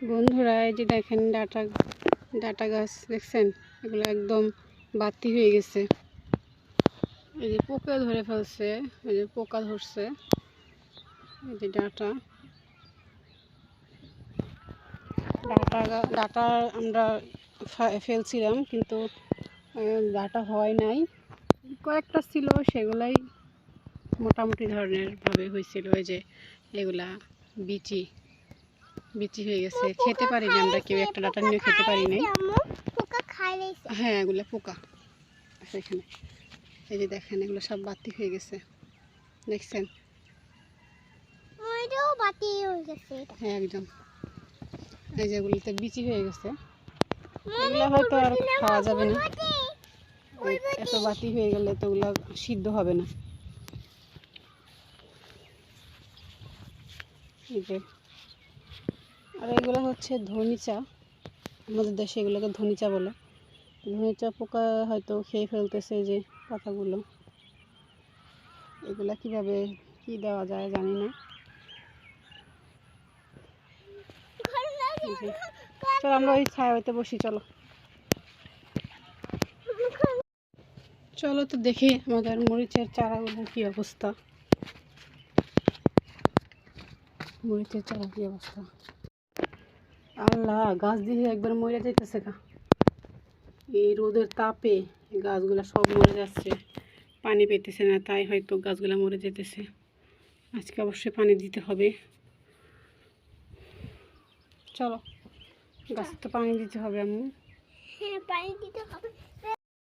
বন্ধুরা, এই যে দেখেন ডাটা ডাটা গাছ, দেখছেন? এগুলো একদম বাতি হয়ে গেছে। এই যে পোকা ধরে ফেলছে, এই যে পোকা ধরছে, এই যে ডাটা। ডাটা ডাটা আমরা ফেলছিলাম, কিন্তু ডাটা হয় নাই। কয়েকটা ছিল, সেগুলাই মোটামুটি ধরনের ভাবে হয়েছিল ওই যে এগুলা বিচি। বিচি হয়ে গেছে। খেতে পারি না আমরা কেউ একটা ডাটা নিয়ে খেতে পারি নাই লাইছে হ্যাঁ এগুলো পোকা। আছে এখানে। এই যে দেখেন এগুলো সব বাতি হয়ে গেছে। দেখছেন? হয়ে গেছে হ্যাঁ একদম। এই যে এগুলোতে বিচি হয়ে গেছে। এগুলো হয়তো আর খাওয়া যাবে না। এত বাতি হয়ে গেলে তো ওগুলো সিদ্ধ হবে না। এই যে আর এগুলো হচ্ছে ধনিচা আমাদের দেশে এগুলোকে ধনিচা বলে। ধনিচা পোকা হয়তো খেয়ে ফেলতেছে যে পাতাগুলো। এগুলা কীভাবে কি দেওয়া যায় জানি না। চলো আমরা ওই ছায়া হইতে বসি, চলো। চলো তো দেখি আমাদের মরিচের চারাগুলো কি অবস্থা। মরিচের চারা কি অবস্থা? আল্লাহ, গাছ দিয়ে একবার মরে যাইতেছে গা। এই রোদের তাপে গাছগুলো সব মরে যাচ্ছে। পানি পেতেছে না, তাই হয়তো গাছগুলো মরে যেতেছে আজকে অবশ্যই পানি দিতে হবে। চলো, গাছ তো পানি দিতে হবে আমি হ্যাঁ পানি দিতে হবে।